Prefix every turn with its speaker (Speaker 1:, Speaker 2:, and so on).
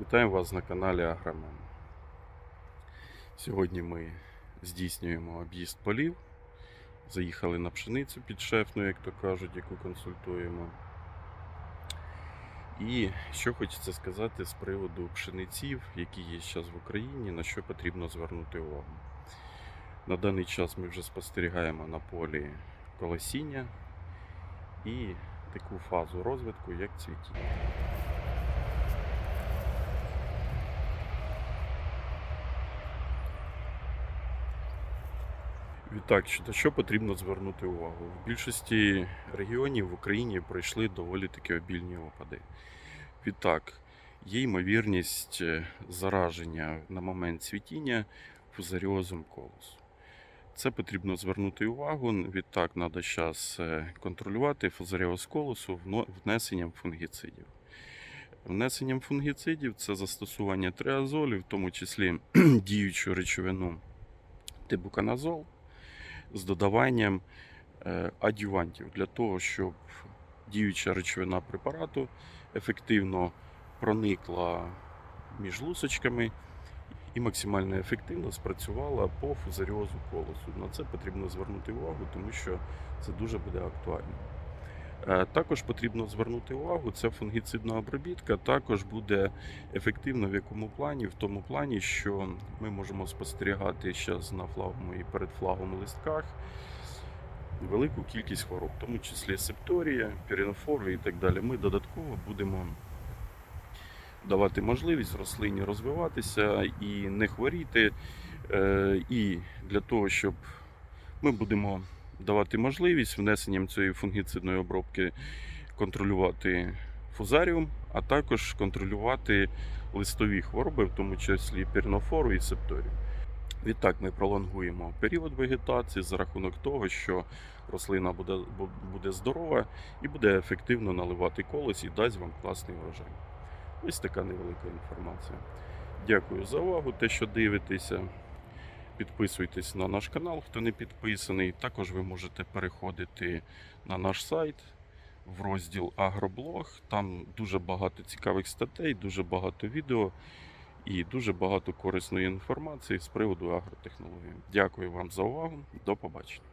Speaker 1: Вітаємо вас на каналі Агромен. Сьогодні ми здійснюємо об'їзд полів. Заїхали на пшеницю підшефну, як то кажуть, яку консультуємо. І що хочеться сказати з приводу пшениців, які є зараз в Україні, на що потрібно звернути увагу. На даний час ми вже спостерігаємо на полі колосіння і таку фазу розвитку, як цвітіння. Відтак, на що потрібно звернути увагу? В більшості регіонів в Україні пройшли доволі таки обільні опади. Відтак, є ймовірність е, зараження на момент цвітіння фузаріозом колосу. Це потрібно звернути увагу. Відтак, треба зараз контролювати фузаріоз колосу внесенням фунгіцидів. Внесенням фунгіцидів це застосування триазолів, в тому числі діючу речовину тибуканазол з додаванням е, адювантів для того, щоб діюча речовина препарату ефективно проникла між лусочками і максимально ефективно спрацювала по фузаріозу колосу. На це потрібно звернути увагу, тому що це дуже буде актуально. Е, Також потрібно звернути увагу, це фунгіцидна обробітка також буде ефективно в якому плані? В тому плані, що ми можемо спостерігати зараз на флагому і перед флагом листках велику кількість хвороб, в тому числі септорія, пірінофори і так далі. Ми додатково будемо давати можливість рослині розвиватися і не хворіти. Е, І для того, щоб ми будемо давати можливість внесенням цієї фунгіцидної обробки контролювати фузаріум, а також контролювати листові хвороби, в тому числі пірнофору і септорію. Відтак ми пролонгуємо період вегетації за рахунок того, що рослина буде, буде здорова і буде ефективно наливати колос і дасть вам класний врожай. Ось така невелика інформація. Дякую за увагу, те, що дивитеся. Підписуйтесь на наш канал, хто не підписаний. Також ви можете переходити на наш сайт в розділ Агроблог. Там дуже багато цікавих статей, дуже багато відео і дуже багато корисної інформації з приводу агротехнології. Дякую вам за увагу. До побачення.